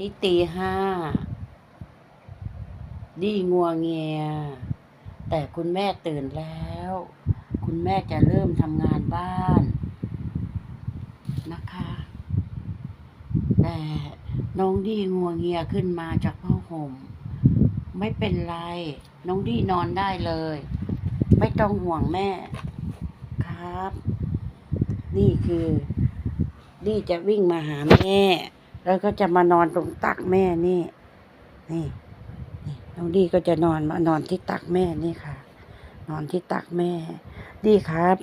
นี่ตีห้าดีงัวเงีย แต่คุณแม่ตื่นแล้ว คุณแม่จะเริ่มทำงานบ้าน นะคะ แต่น้องดีงัวเงียขึ้นมาจากผ้าห่ม ไม่เป็นไร น้องดีนอนได้เลย ไม่ต้องห่วงแม่ครับ นี่คือดีจะวิ่งมาหาแม่ แล้วก็จะมานอนตรงตักแม่นี่นี่ นี่น้องดีก็จะนอนมานอนที่ตักแม่นี่ค่ะ นอนที่ตักแม่ ดีครับ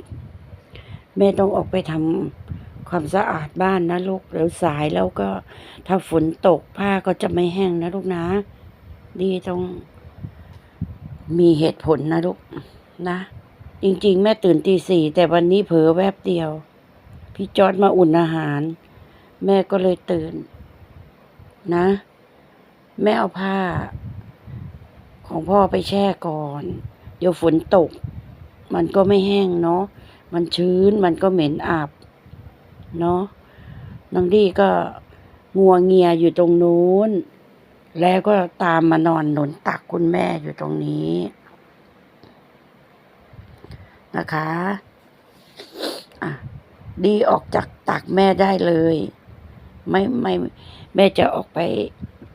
แม่ต้องออกไปทำความสะอาดบ้านนะลูกเดี๋ยวสายแล้วก็ถ้าฝนตกผ้าก็จะไม่แห้งนะลูกนะ ดีต้องมีเหตุผลนะลูกนะ จริง ๆ แม่ตื่นตีสี่แต่วันนี้เผลอแวบเดียว พี่จอดมาอุ่นอาหาร แม่ก็เลยตื่น นะ แม่เอาผ้า ของพ่อไปแช่ก่อน เดี๋ยวฝนตก มันก็ไม่แห้งเนาะ มันชื้นมันก็เหม็นอับ เนาะน้องดีก็งัวเงียอยู่ตรงนู้น แล้วก็ตามมานอนหนุนตักคุณแม่อยู่ตรงนี้ นะคะ อะ ดีออกจากตักแม่ได้เลย ไม่ไม่แม่จะออกไป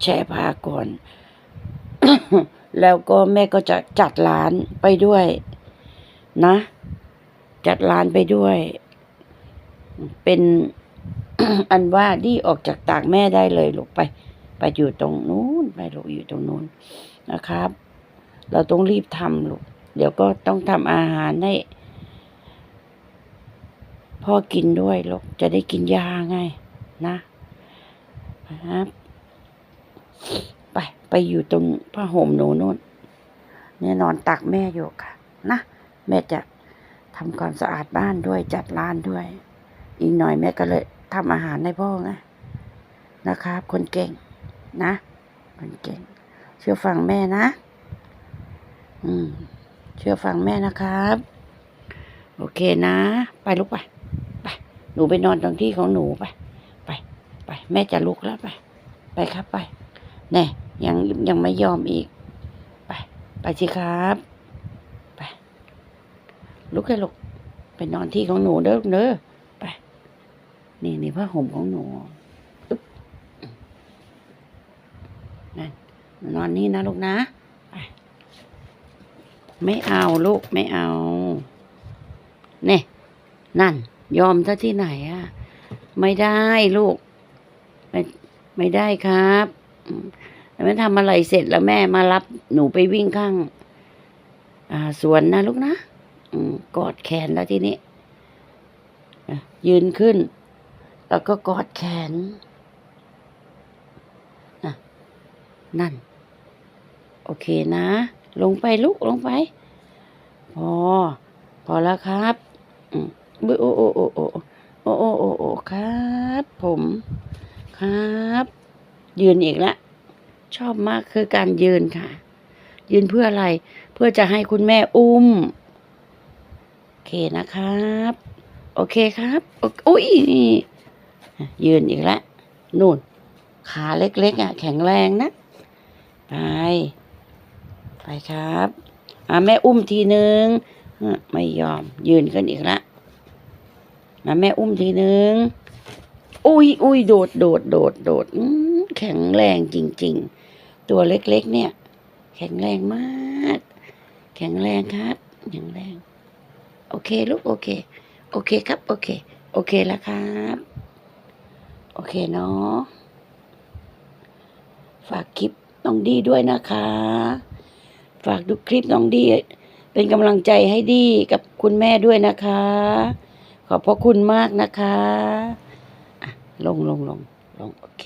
แช่ผ้าก่อน แล้วก็แม่ก็จะจัดร้านไปด้วย นะ จัดร้านไปด้วย เป็นอันว่าดีออกจากตากแม่ได้เลยลูกไปไปอยู่ตรงนู้นไปลูกอยู่ตรงนู้นนะครับ เราต้องรีบทำลูกเดี๋ยวก็ต้องทำอาหารให้พ่อกินด้วยลูกจะได้กินยาไงนะ ครับ ไปไปอยู่ตรงผ้าห่มหนูนู่นเนี่ยนอนตักแม่อยู่ค่ะ นะ แม่จะทำความสะอาดบ้านด้วยจัดร้านด้วย อีกหน่อยแม่ก็เลยทำอาหารให้พ่อไงนะครับ คนเก่งนะ คนเก่ง เชื่อฟังแม่นะ อืม เชื่อฟังแม่นะครับ โอเคนะ ไปลูกไป ไป หนูไปนอนตรงที่ของหนูไปไปไป แม่จะลุกแล้วไป ไปครับไปแน่ยังยังไม่ยอมอีก ไป ไปสิครับ ไปลุกให้ลุกไปนอนที่ของหนูเด้อเด้อไป นี่นี่ผ้าห่มของหนูนั่นนอนนี่นะลูกนะไปไม่เอาลูกไม่เอาเนี่ยนั่น ยอมซะที่ไหนอะไม่ได้ลูก ไม่ไม่ได้ครับแม่ทำอะไรเสร็จแล้วแม่มารับหนูไปวิ่งข้าง อ่าสวนนะลูกนะกอดแขนแล้วทีนี้ยืนขึ้น แล้วก็กอดแขนนั่น โอเคนะ ลงไปลุกลงไป พอ พอแล้วครับอืมโอ้โอ้โอ้โอ้โอ้โอ้โอ้ครับ ผม ครับ ยืนอีกแล้วชอบมากคือการยืนค่ะ ยืนเพื่ออะไร เพื่อจะให้คุณแม่อุ้ม โอเคนะครับ โอเคครับโออุ้ยยืนอีกแล้วนู่น ขาเล็กๆอะ แข็งแรงนะ ไป ไปครับอะแม่อุ้มทีนึงไม่ยอมยืนขึ้นอีกแล้วมาแม่อุ้มทีนึง อุ้ยอุ้ยโดดโดดโดดโดดแข็งแรงจริง ๆ ตัวเล็กๆ เนี่ย แข็งแรงมาก แข็งแรงครับแข็งแรง โอเคลูกโอเค โอเคครับ โอเค โอเคแล้วครับ โอเคเนาะฝากคลิปน้องดีด้วยนะคะ ฝากดูคลิปน้องดี เป็นกำลังใจให้ดีกับคุณแม่ด้วยนะคะ ขอบพระคุณมากนะคะ ลงลงลงลงโอเค